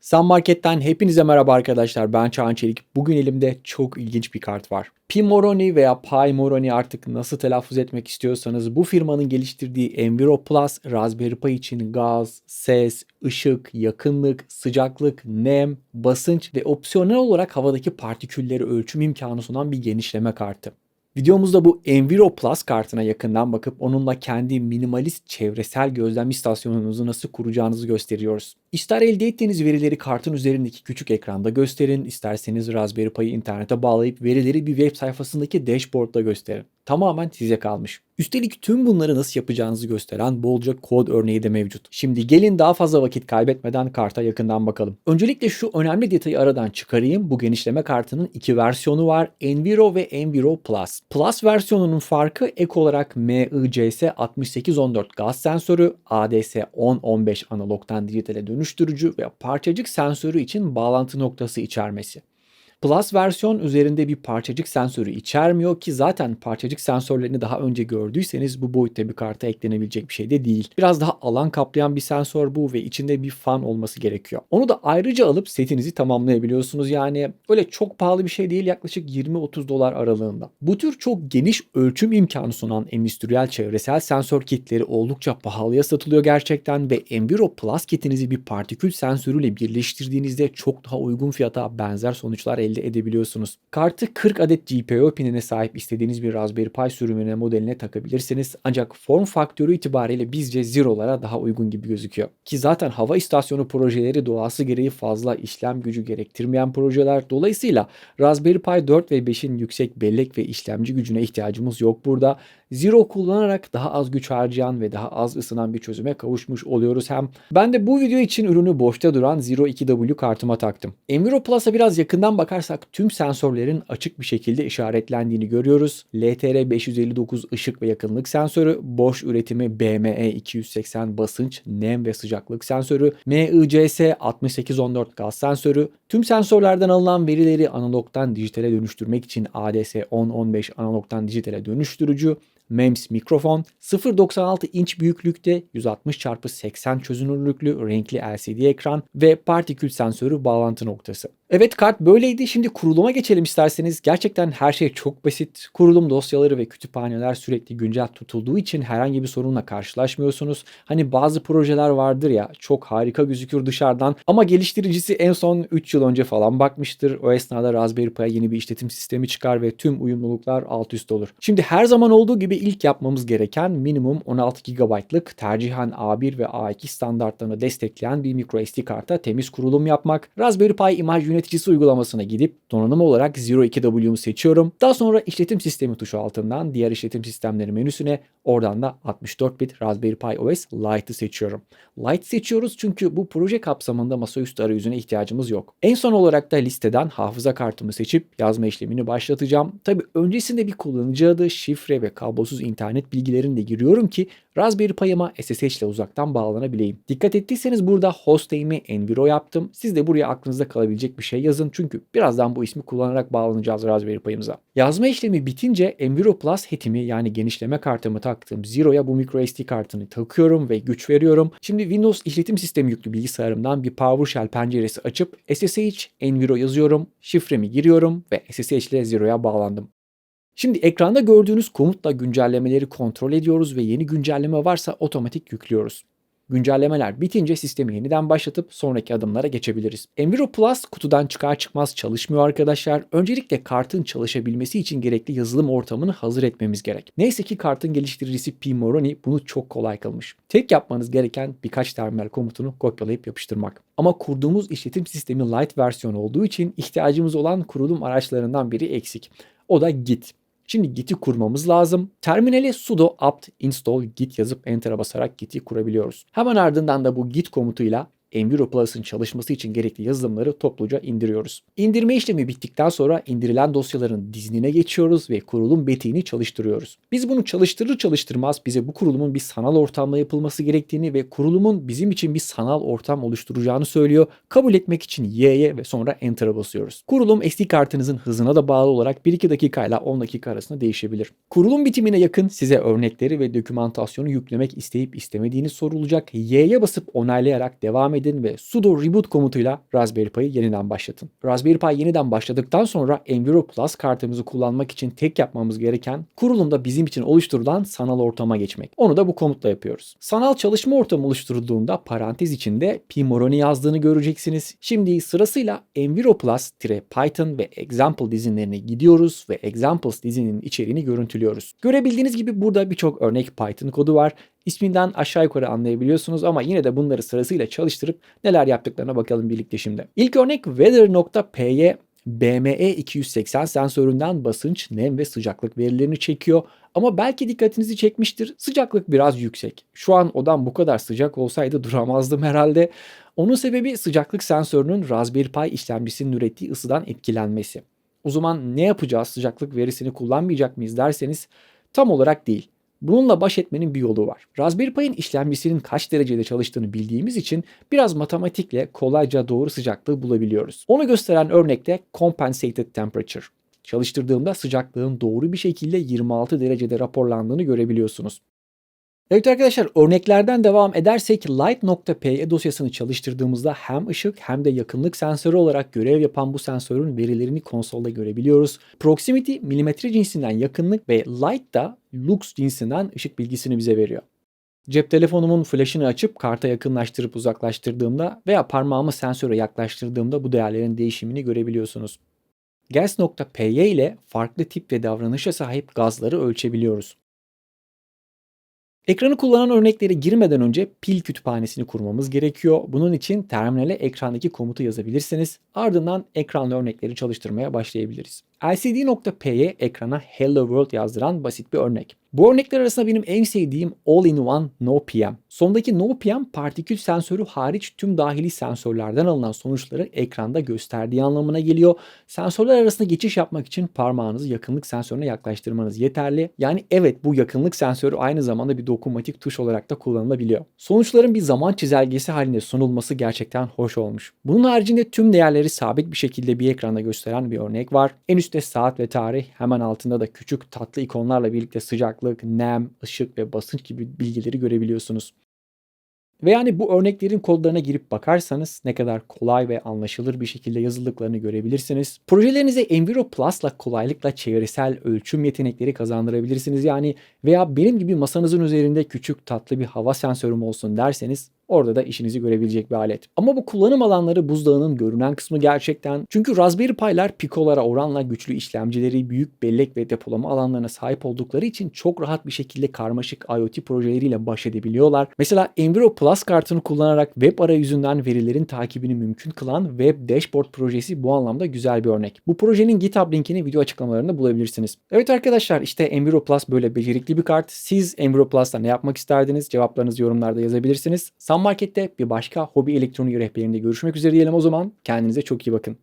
Sun Market'ten hepinize merhaba arkadaşlar. Ben Çağan Çelik. Bugün elimde çok ilginç bir kart var. P Moroni veya Pi Moroni artık nasıl telaffuz etmek istiyorsanız bu firmanın geliştirdiği Enviro Plus Raspberry Pi için gaz, ses, ışık, yakınlık, sıcaklık, nem, basınç ve opsiyonel olarak havadaki partikülleri ölçüm imkanı sunan bir genişleme kartı. Videomuzda bu Enviro Plus kartına yakından bakıp onunla kendi minimalist çevresel gözlem istasyonunuzu nasıl kuracağınızı gösteriyoruz. İster elde ettiğiniz verileri kartın üzerindeki küçük ekranda gösterin, isterseniz Raspberry Pi'yi internete bağlayıp verileri bir web sayfasındaki dashboardda gösterin. Tamamen size kalmış. Üstelik tüm bunları nasıl yapacağınızı gösteren bolca kod örneği de mevcut. Şimdi gelin daha fazla vakit kaybetmeden karta yakından bakalım. Öncelikle şu önemli detayı aradan çıkarayım. Bu genişleme kartının iki versiyonu var. Enviro ve Enviro Plus. Plus versiyonunun farkı ek olarak MICS 6814 gaz sensörü, ADS 1015 analogtan dijitale dönüştürücü ve parçacık sensörü için bağlantı noktası içermesi. Plus versiyon üzerinde bir parçacık sensörü içermiyor ki zaten parçacık sensörlerini daha önce gördüyseniz bu boyutta bir karta eklenebilecek bir şey de değil. Biraz daha alan kaplayan bir sensör bu ve içinde bir fan olması gerekiyor. Onu da ayrıca alıp setinizi tamamlayabiliyorsunuz. Yani öyle çok pahalı bir şey değil yaklaşık 20-30 dolar aralığında. Bu tür çok geniş ölçüm imkanı sunan endüstriyel çevresel sensör kitleri oldukça pahalıya satılıyor gerçekten ve Enviro Plus kitinizi bir partikül sensörüyle birleştirdiğinizde çok daha uygun fiyata benzer sonuçlar elde edebiliyorsunuz. Kartı 40 adet GPIO pinine sahip istediğiniz bir Raspberry Pi sürümüne modeline takabilirsiniz. Ancak form faktörü itibariyle bizce Zero'lara daha uygun gibi gözüküyor. Ki zaten hava istasyonu projeleri doğası gereği fazla işlem gücü gerektirmeyen projeler. Dolayısıyla Raspberry Pi 4 ve 5'in yüksek bellek ve işlemci gücüne ihtiyacımız yok burada. Zero kullanarak daha az güç harcayan ve daha az ısınan bir çözüme kavuşmuş oluyoruz hem. Ben de bu video için ürünü boşta duran Zero 2W kartıma taktım. Enviro Plus'a biraz yakından bakarsak tüm sensörlerin açık bir şekilde işaretlendiğini görüyoruz. LTR 559 ışık ve yakınlık sensörü, boş üretimi BME 280 basınç, nem ve sıcaklık sensörü, MICS 6814 gaz sensörü, tüm sensörlerden alınan verileri analogdan dijitale dönüştürmek için ADS 1015 analogdan dijitale dönüştürücü, MEMS mikrofon, 0.96 inç büyüklükte 160 x 80 çözünürlüklü renkli LCD ekran ve partikül sensörü bağlantı noktası. Evet kart böyleydi. Şimdi kuruluma geçelim isterseniz. Gerçekten her şey çok basit. Kurulum dosyaları ve kütüphaneler sürekli güncel tutulduğu için herhangi bir sorunla karşılaşmıyorsunuz. Hani bazı projeler vardır ya çok harika gözükür dışarıdan ama geliştiricisi en son 3 yıl önce falan bakmıştır. O esnada Raspberry Pi'ye yeni bir işletim sistemi çıkar ve tüm uyumluluklar alt üst olur. Şimdi her zaman olduğu gibi ilk yapmamız gereken minimum 16 GB'lık tercihen A1 ve A2 standartlarını destekleyen bir microSD karta temiz kurulum yapmak. Raspberry Pi imaj yöneticisi uygulamasına gidip donanım olarak Zero 2W'mu seçiyorum. Daha sonra işletim sistemi tuşu altından diğer işletim sistemleri menüsüne oradan da 64 bit Raspberry Pi OS Lite'ı seçiyorum. Lite seçiyoruz çünkü bu proje kapsamında masaüstü arayüzüne ihtiyacımız yok. En son olarak da listeden hafıza kartımı seçip yazma işlemini başlatacağım. Tabi öncesinde bir kullanıcı adı, şifre ve kablosuz internet bilgilerini de giriyorum ki Raspberry Pi'ıma SSH ile uzaktan bağlanabileyim. Dikkat ettiyseniz burada hostname'i Enviro yaptım. Siz de buraya aklınızda kalabilecek bir şey yazın çünkü birazdan bu ismi kullanarak bağlanacağız Raspberry Pi'ımıza. Yazma işlemi bitince Enviro Plus HET'imi yani genişleme kartımı taktığım Zero'ya bu microSD kartını takıyorum ve güç veriyorum. Şimdi Windows işletim sistemi yüklü bilgisayarımdan bir PowerShell penceresi açıp SSH Enviro yazıyorum, şifremi giriyorum ve SSH ile Zero'ya bağlandım. Şimdi ekranda gördüğünüz komutla güncellemeleri kontrol ediyoruz ve yeni güncelleme varsa otomatik yüklüyoruz. Güncellemeler bitince sistemi yeniden başlatıp sonraki adımlara geçebiliriz. Enviro Plus kutudan çıkar çıkmaz çalışmıyor arkadaşlar. Öncelikle kartın çalışabilmesi için gerekli yazılım ortamını hazır etmemiz gerek. Neyse ki kartın geliştiricisi P. Moroni bunu çok kolay kılmış. Tek yapmanız gereken birkaç terminal komutunu kopyalayıp yapıştırmak. Ama kurduğumuz işletim sistemi Lite versiyon olduğu için ihtiyacımız olan kurulum araçlarından biri eksik. O da Git. Şimdi Git'i kurmamız lazım. Terminale sudo apt install git yazıp enter'a basarak Git'i kurabiliyoruz. Hemen ardından da bu git komutuyla Enviro Plus'ın çalışması için gerekli yazılımları topluca indiriyoruz. İndirme işlemi bittikten sonra indirilen dosyaların dizinine geçiyoruz ve kurulum betiğini çalıştırıyoruz. Biz bunu çalıştırır çalıştırmaz bize bu kurulumun bir sanal ortamda yapılması gerektiğini ve kurulumun bizim için bir sanal ortam oluşturacağını söylüyor. Kabul etmek için Y'ye ve sonra Enter'a basıyoruz. Kurulum SD kartınızın hızına da bağlı olarak 1-2 dakikayla 10 dakika arasında değişebilir. Kurulum bitimine yakın size örnekleri ve dokümantasyonu yüklemek isteyip istemediğiniz sorulacak. Y'ye basıp onaylayarak devam edin ve sudo reboot komutuyla Raspberry Pi'yi yeniden başlatın. Raspberry Pi yeniden başladıktan sonra Enviro Plus kartımızı kullanmak için tek yapmamız gereken kurulumda bizim için oluşturulan sanal ortama geçmek. Onu da bu komutla yapıyoruz. Sanal çalışma ortamı oluşturulduğunda parantez içinde Pimoroni yazdığını göreceksiniz. Şimdi sırasıyla Enviro Plus Python ve Example dizinlerine gidiyoruz ve Examples dizinin içeriğini görüntülüyoruz. Görebildiğiniz gibi burada birçok örnek Python kodu var. İsminden aşağı yukarı anlayabiliyorsunuz ama yine de bunları sırasıyla çalıştırıp neler yaptıklarına bakalım birlikte şimdi. İlk örnek weather.py BME 280 sensöründen basınç, nem ve sıcaklık verilerini çekiyor. Ama belki dikkatinizi çekmiştir. Sıcaklık biraz yüksek. Şu an odam bu kadar sıcak olsaydı duramazdım herhalde. Onun sebebi sıcaklık sensörünün Raspberry Pi işlemcisinin ürettiği ısıdan etkilenmesi. O zaman ne yapacağız sıcaklık verisini kullanmayacak mıyız derseniz tam olarak değil. Bununla baş etmenin bir yolu var. Raspberry Pi'nin işlemcisinin kaç derecede çalıştığını bildiğimiz için biraz matematikle kolayca doğru sıcaklığı bulabiliyoruz. Onu gösteren örnekte compensated temperature. Çalıştırdığımda sıcaklığın doğru bir şekilde 26 derecede raporlandığını görebiliyorsunuz. Evet arkadaşlar örneklerden devam edersek light.py dosyasını çalıştırdığımızda hem ışık hem de yakınlık sensörü olarak görev yapan bu sensörün verilerini konsolda görebiliyoruz. Proximity milimetre cinsinden yakınlık ve light da lux cinsinden ışık bilgisini bize veriyor. Cep telefonumun flaşını açıp karta yakınlaştırıp uzaklaştırdığımda veya parmağımı sensöre yaklaştırdığımda bu değerlerin değişimini görebiliyorsunuz. Gas.py ile farklı tip ve davranışa sahip gazları ölçebiliyoruz. Ekranı kullanan örneklere girmeden önce pil kütüphanesini kurmamız gerekiyor. Bunun için terminale ekrandaki komutu yazabilirsiniz. Ardından ekranlı örnekleri çalıştırmaya başlayabiliriz. LCD.p'ye ekrana Hello World yazdıran basit bir örnek. Bu örnekler arasında benim en sevdiğim All-in-One No PM. Sondaki No PM partikül sensörü hariç tüm dahili sensörlerden alınan sonuçları ekranda gösterdiği anlamına geliyor. Sensörler arasında geçiş yapmak için parmağınızı yakınlık sensörüne yaklaştırmanız yeterli. Yani evet bu yakınlık sensörü aynı zamanda bir dokunmatik tuş olarak da kullanılabiliyor. Sonuçların bir zaman çizelgesi halinde sunulması gerçekten hoş olmuş. Bunun haricinde tüm değerleri sabit bir şekilde bir ekranda gösteren bir örnek var. En üstte saat ve tarih, hemen altında da küçük tatlı ikonlarla birlikte sıcaklık, nem, ışık ve basınç gibi bilgileri görebiliyorsunuz. Ve yani bu örneklerin kodlarına girip bakarsanız ne kadar kolay ve anlaşılır bir şekilde yazıldıklarını görebilirsiniz. Projelerinize Enviro Plus'la kolaylıkla çevresel ölçüm yetenekleri kazandırabilirsiniz. Yani veya benim gibi masanızın üzerinde küçük tatlı bir hava sensörüm olsun derseniz Orada da işinizi görebilecek bir alet. Ama bu kullanım alanları buzdağının görünen kısmı gerçekten. Çünkü Raspberry Pi'ler Pico'lara oranla güçlü işlemcileri, büyük bellek ve depolama alanlarına sahip oldukları için çok rahat bir şekilde karmaşık IoT projeleriyle baş edebiliyorlar. Mesela Enviro Plus kartını kullanarak web arayüzünden verilerin takibini mümkün kılan Web Dashboard projesi bu anlamda güzel bir örnek. Bu projenin GitHub linkini video açıklamalarında bulabilirsiniz. Evet arkadaşlar işte Enviro Plus böyle becerikli bir kart. Siz Enviro Plus'ta ne yapmak isterdiniz? Cevaplarınızı yorumlarda yazabilirsiniz. Market'te bir başka hobi elektronik rehberinde görüşmek üzere diyelim o zaman. Kendinize çok iyi bakın.